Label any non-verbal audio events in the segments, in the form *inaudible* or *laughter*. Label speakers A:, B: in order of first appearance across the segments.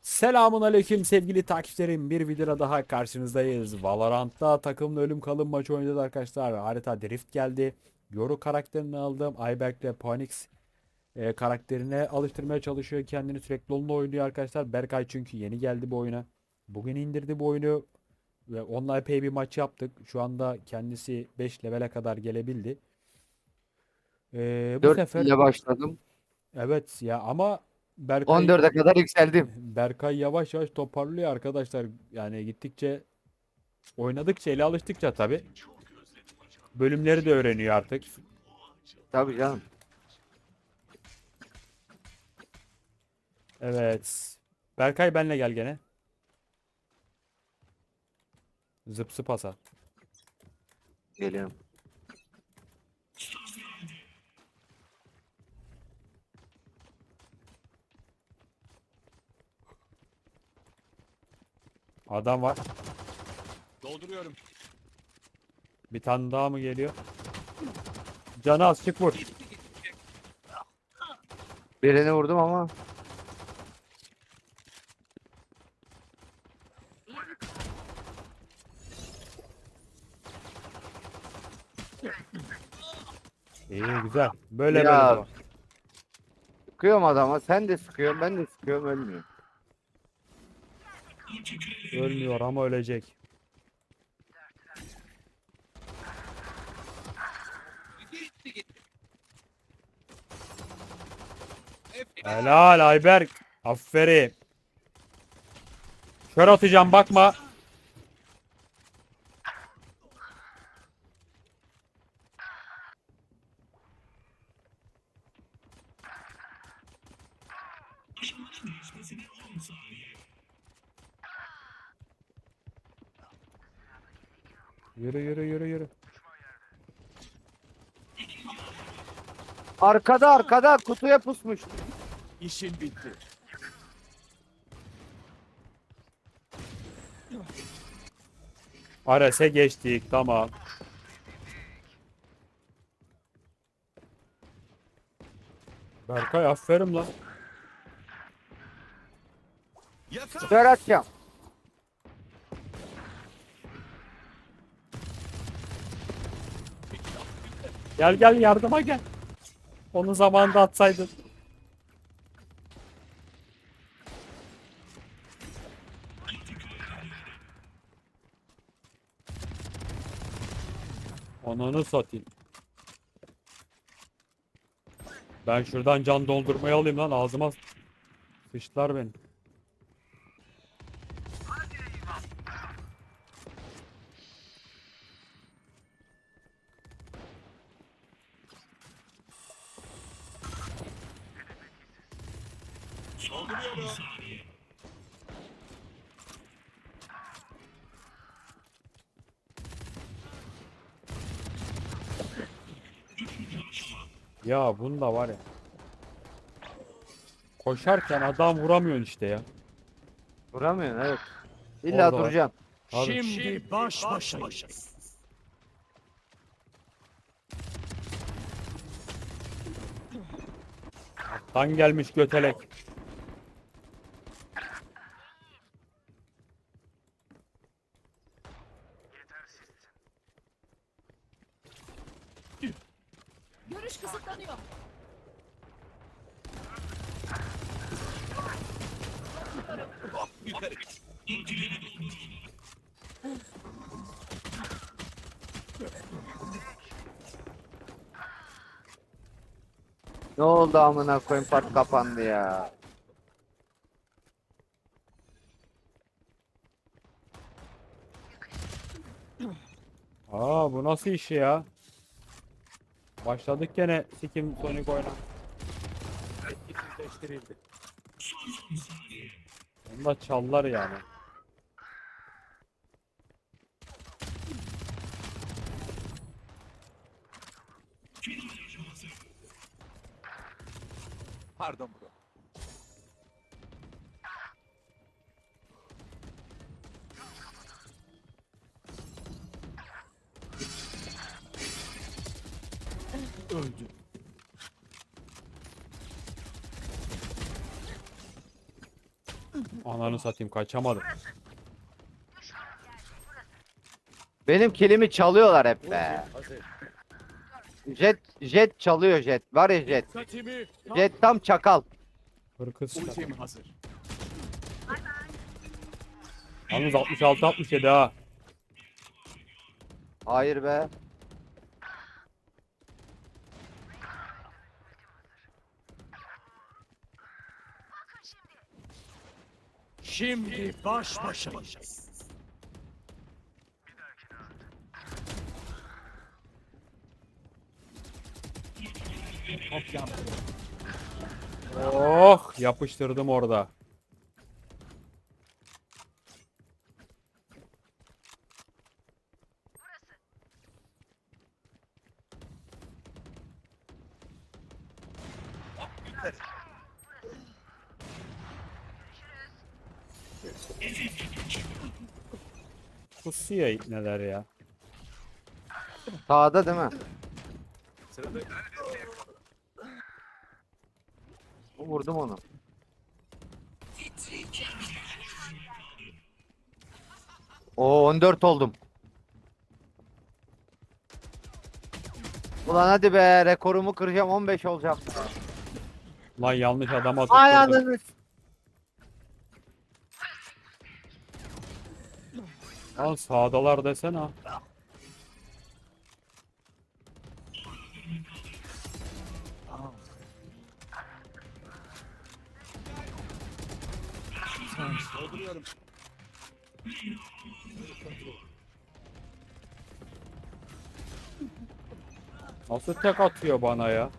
A: Selamun aleyküm sevgili takipçilerim. Bir videoda daha karşınızdayız. Valorant'ta takımla ölüm kalım maçı oynadık arkadaşlar. Harita Drift geldi. Yoru karakterini aldım. Ayberk ile Phoenix e, karakterine alıştırmaya çalışıyor. Kendini sürekli onunla oynuyor arkadaşlar. Berkay çünkü yeni geldi bu oyuna. Bugün indirdi bu oyunu. Ve onunla epey bir maç yaptık. Şu anda kendisi 5 levele kadar gelebildi. E, bu
B: 4
A: sefer
B: ile başladım.
A: evet ya ama Berkay
B: 14'e kadar yükseldim.
A: Berkay yavaş yavaş toparlıyor arkadaşlar. Yani gittikçe oynadıkça ele alıştıkça tabi. Bölümleri de öğreniyor artık.
B: Tabii canım.
A: Evet. Berkay benle gel gene. Zıp zıp hasar.
B: Geliyorum.
A: Adam var.
C: Dolduruyorum.
A: Bir tane daha mı geliyor? Canı az çık vur.
B: Birini vurdum ama
A: İyi güzel. Böyle
B: Ya.
A: böyle
B: sıkıyorum adama. Sen de sıkıyorsun, ben de sıkıyorum ölmüyor.
A: Ölmüyor ama ölecek. Helal Ayberk. Aferin. Kör atacağım bakma. Yürü yürü yürü yürü.
B: Arkada arkada kutuya pusmuş.
C: İşin bitti.
A: Ares'e geçtik tamam. Berkay aferin lan.
C: Yakar.
B: Atacağım.
A: Gel gel yardıma gel. Onu zamanında atsaydın. Ananı satayım. Ben şuradan can doldurmayı alayım lan ağzıma sıçtılar beni.
C: Dolduruyorum.
A: Ya bunda var ya. Koşarken adam vuramıyorsun işte ya.
B: Vuramıyorsun evet. İlla
A: Orada var.
B: duracaksın.
A: Abi.
C: Şimdi baş başayız.
A: Tan gelmiş götelek.
D: Görüş kısıtlanıyor.
C: Yukarı.
B: Ne oldu amına koyayım park kapandı ya.
A: Aa bu nasıl iş ya? Başladık gene sikim Sonic oyna. Etkisizleştirildi. Onu da çallar yani.
C: Pardon bro. Öldü.
A: Ananı satayım kaçamadım.
B: Benim kilimi çalıyorlar hep be. Jet jet çalıyor jet. Var ya jet.
C: Dikkatimi.
B: Jet tam çakal.
A: Hırkız.
C: Ultim hazır.
A: Yalnız 66 67 ha.
B: Hayır be.
C: Şimdi baş başayız. Hop yandı.
A: Oh yapıştırdım orada. Pusuya neler ya.
B: Sağda değil mi? Vurdum onu. Oo 14 oldum. Ulan hadi be rekorumu kıracağım 15 olacağım.
A: Lan yanlış adama tutturdum.
B: ananı.
A: Lan sağdalar desene.
C: dolduruyorum.
A: Nasıl tek atıyor bana ya?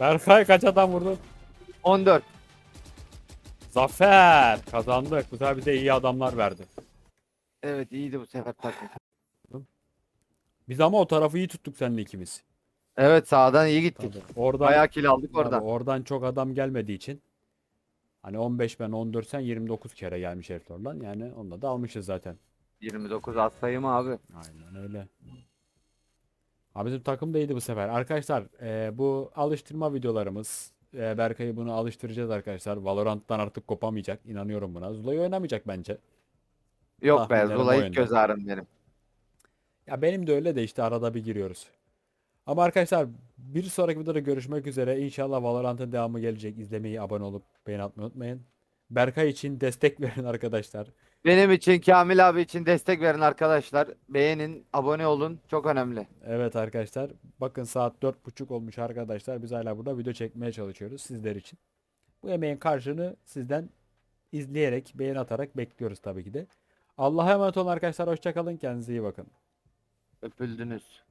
A: Berkay kaç adam vurdun?
B: 14.
A: Zafer! Kazandık. Bu sefer bize iyi adamlar verdi.
B: Evet iyiydi bu sefer takım.
A: Biz ama o tarafı iyi tuttuk seninle ikimiz.
B: Evet sağdan iyi gittik.
A: Tabii. Oradan,
B: Bayağı kill aldık
A: tabii
B: oradan.
A: oradan çok adam gelmediği için hani 15 ben 14 sen 29 kere gelmiş herif oradan. Yani onunla da almışız zaten.
B: 29 az sayım abi.
A: Aynen öyle. Abi bizim takım da iyiydi bu sefer. Arkadaşlar e, bu alıştırma videolarımız Berkay'ı bunu alıştıracağız arkadaşlar. Valorant'tan artık kopamayacak. İnanıyorum buna. Zula'yı oynamayacak bence.
B: Yok be
A: Tahminlerim
B: Zula
A: o
B: ilk
A: yönde.
B: göz ağrım benim.
A: Ya benim de öyle de işte arada bir giriyoruz. Ama arkadaşlar bir sonraki videoda görüşmek üzere. İnşallah Valorant'ın devamı gelecek. İzlemeyi, abone olup beğeni atmayı unutmayın. Berkay için destek *laughs* verin arkadaşlar.
B: Benim için Kamil abi için destek verin arkadaşlar. Beğenin, abone olun. Çok önemli.
A: Evet arkadaşlar. Bakın saat 4.30 olmuş arkadaşlar. Biz hala burada video çekmeye çalışıyoruz sizler için. Bu emeğin karşılığını sizden izleyerek, beğeni atarak bekliyoruz tabii ki de. Allah'a emanet olun arkadaşlar. Hoşçakalın. Kendinize iyi bakın.
B: Öpüldünüz.